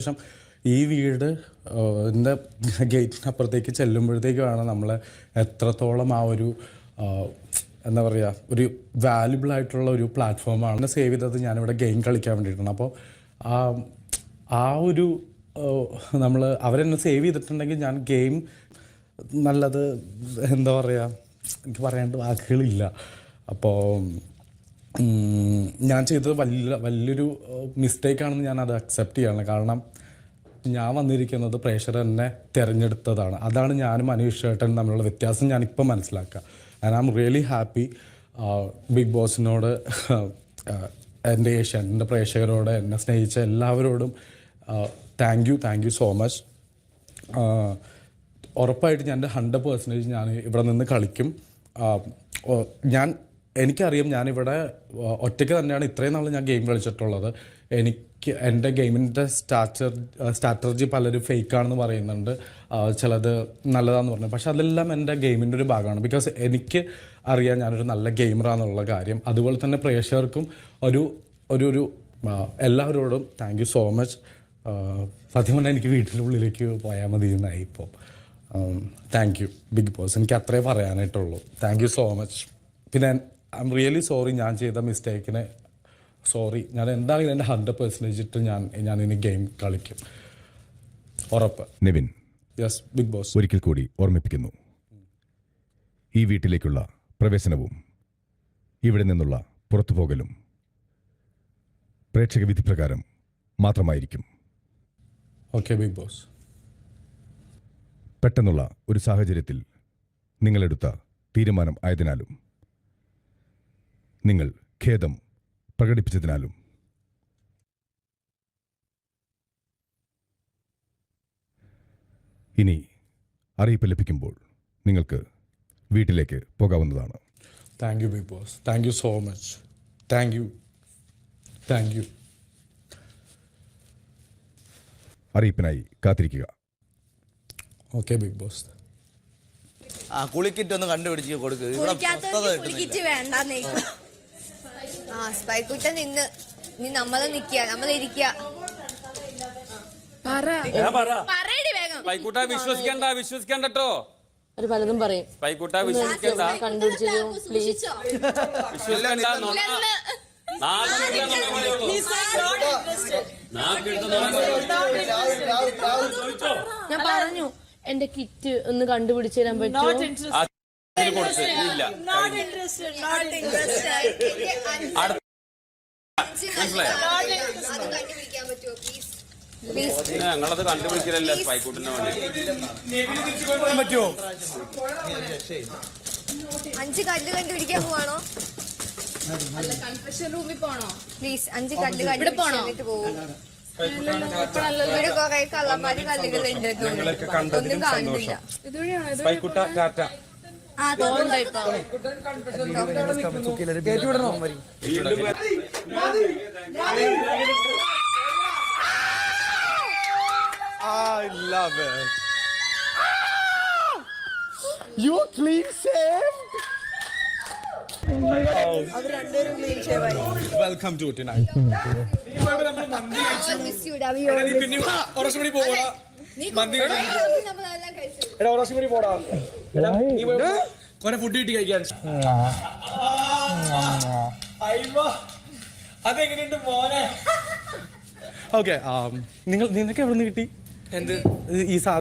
ശേഷം ഈ വീട് എന്റെ ഗേറ്റിനപ്പുറത്തേക്ക് ചെല്ലുമ്പോഴത്തേക്കാണ് നമ്മൾ എത്രത്തോളം ആ ഒരു എന്താ പറയുക ഒരു വാല്യുബിൾ ആയിട്ടുള്ള ഒരു പ്ലാറ്റ്ഫോമാണ് സേവ് ചെയ്തത് ഞാനിവിടെ ഗെയിം കളിക്കാൻ വേണ്ടിയിട്ടാണ്. അപ്പോൾ ആ ആ ഒരു നമ്മൾ അവരെന്നെ സേവ് ചെയ്തിട്ടുണ്ടെങ്കിൽ ഞാൻ ഗെയിം നല്ലത് എന്താ പറയുക എനിക്ക് പറയേണ്ട വാക്കുകളില്ല. അപ്പോൾ ഞാൻ ചെയ്തത് വലിയ വലിയൊരു മിസ്റ്റേക്കാണെന്ന് ഞാൻ അത് അക്സെപ്റ്റ് ചെയ്യണം. കാരണം ഞാൻ വന്നിരിക്കുന്നത് പ്രേക്ഷകർ എന്നെ തിരഞ്ഞെടുത്തതാണ്. അതാണ് ഞാനും അനീഷ് ചേട്ടനും തമ്മിലുള്ള വ്യത്യാസം ഞാനിപ്പോൾ മനസ്സിലാക്കുക. And I'm really happy big ബോസിനോട് എന്റെ ഏഷ്യാന്റെ പ്രേക്ഷകരോട് എന്നെ സ്നേഹിച്ച എല്ലാവരോടും thank you thank you so much ഉറപ്പായിട്ട് ഞാൻ എന്റെ ഹൺഡ്രഡ് പേഴ്സന്റേജ് ഞാൻ ഇവിടെ നിന്ന് കളിക്കും. ഞാൻ എനിക്കറിയാം ഞാനിവിടെ ഒറ്റയ്ക്ക് തന്നെയാണ് ഇത്രയും നാൾ ഞാൻ ഗെയിം കളിച്ചിട്ടുള്ളത്. എനിക്ക് എന്റെ ഗെയിമിന്റെ സ്റ്റാറ്റർ സ്ട്രാറ്റജി പലരും ഫേക്കാണെന്ന് പറയുന്നുണ്ട്. ചിലത് നല്ലതാണെന്ന് പറഞ്ഞു. പക്ഷെ അതെല്ലാം എന്റെ ഗെയിമിന്റെ ഒരു ഭാഗമാണ്. ബിക്കോസ് എനിക്ക് അറിയാം ഞാനൊരു നല്ല ഗെയിമറാന്നുള്ള കാര്യം. അതുപോലെ തന്നെ പ്രേക്ഷകർക്കും ഒരു ഒരു ഒരു എല്ലാവരോടും താങ്ക് യു സോ മച്ച് സത്യം പറഞ്ഞാൽ എനിക്ക് വീട്ടിനുള്ളിലേക്ക് പോയാൽ മതി എന്നായി ഇപ്പോൾ താങ്ക് യു ബിഗ് ബോസ് എനിക്ക് അത്രേ പറയാനായിട്ടുള്ളൂ. താങ്ക് യു സോ മച്ച് പിന്നെ ഐ എം റിയലി സോറി ഞാൻ ചെയ്ത മിസ്റ്റേക്കിന് സോറി ഞാൻ എന്താണെങ്കിലും എന്റെ ഹൺഡ്രഡ് പെർസെന്റേജ് ഇട്ട് ഞാൻ ഞാൻ ഇനി ഗെയിം കളിക്കും. ഉറപ്പ്. നിവിൻ. യെസ് ബിഗ് ബോസ് ഒരിക്കൽ കൂടി ഓർമ്മിപ്പിക്കുന്നു. ഈ വീട്ടിലേക്കുള്ള പ്രവേശനവും ഇവിടെ നിന്നുള്ള പുറത്തുപോകലും പ്രേക്ഷക വിധി പ്രകാരം മാത്രമായിരിക്കും. ഓക്കെ ബിഗ് ബോസ് പെട്ടെന്നുള്ള ഒരു സാഹചര്യത്തിൽ നിങ്ങളെടുത്ത തീരുമാനം ആയതിനാലും നിങ്ങൾ ഖേദം പ്രകടിപ്പിച്ചതിനാലും. ഇനി അറിയിപ്പ് ലഭിക്കുമ്പോൾ നിങ്ങൾക്ക് വീട്ടിലേക്ക് പോകാവുന്നതാണ്. Thank you big boss thank you so much thank you thank you അറിയിപ്പിനായി കാത്തിരിക്കുക. ഓക്കെ ബിഗ് ബോസ് ആ കുളിക്കിറ്റ് ഒന്ന് കണ്ടുപിടിച്ച് കൊടുക്ക്. ഇവിടെ സ്വസ്ഥത ആ സ്പൈക്കുട്ട നിന്ന് നീ നമ്മൾ നിക്ക നമ്മളിരിക്കുക ഇരിക്ക പറയടി വേഗം. പൈക്കൂട്ട വിശ്വസിക്കണ്ട വിശ്വസിക്കണ്ട കേട്ടോ അവർ പലതും പറയും. പൈക്കൂട്ട വിശ്വസിക്കണ്ട. കണ്ടുപിടിച്ചോ പ്ലീസ് വിശ്വസിക്കണ്ട നൊണ. നാക്കിടുന്ന നൊണ പറയുള്ളൂ. നാക്കിടുന്ന നൊണ പറയുള്ളൂ. ഞാൻ പറഞ്ഞു എന്റെ കിറ്റ് ഒന്ന് കണ്ടുപിടിച്ചു തരാൻ പറ്റുമോ? കൊടുത്ത് ഇല്ല. അടുത്ത മനസ്സിലായോ? പറ്റുമോ ഞങ്ങളത് കണ്ടുപിടിക്കലല്ല പൈക്കൂട്ടിന് വേണ്ടി? അഞ്ച് കല്ല് കണ്ടുപിടിക്കാൻ പോവാണോ? റൂമിൽ പോണോ? പ്ലീസ് അഞ്ച് കല്ല് കണ്ടുപിടിച്ചിട്ട് പോകും ഇവിടെ കൊറേ കള്ളന്മാര് കല്ലുകൾ ഉണ്ട് ഒന്നും കാണില്ല തോന്നുന്നു ഇപ്പൊ വെൽക്കം ടു കഴിച്ചു. കൊറേ ഫുഡ് കിട്ടി കഴിക്കാൻ. അതെങ്ങനെയുണ്ട് മോനെ? ഓക്കെ നിങ്ങൾ നിനക്ക് എവിടെ നിന്ന് കിട്ടി? എന്ത്? ഈ സാധനം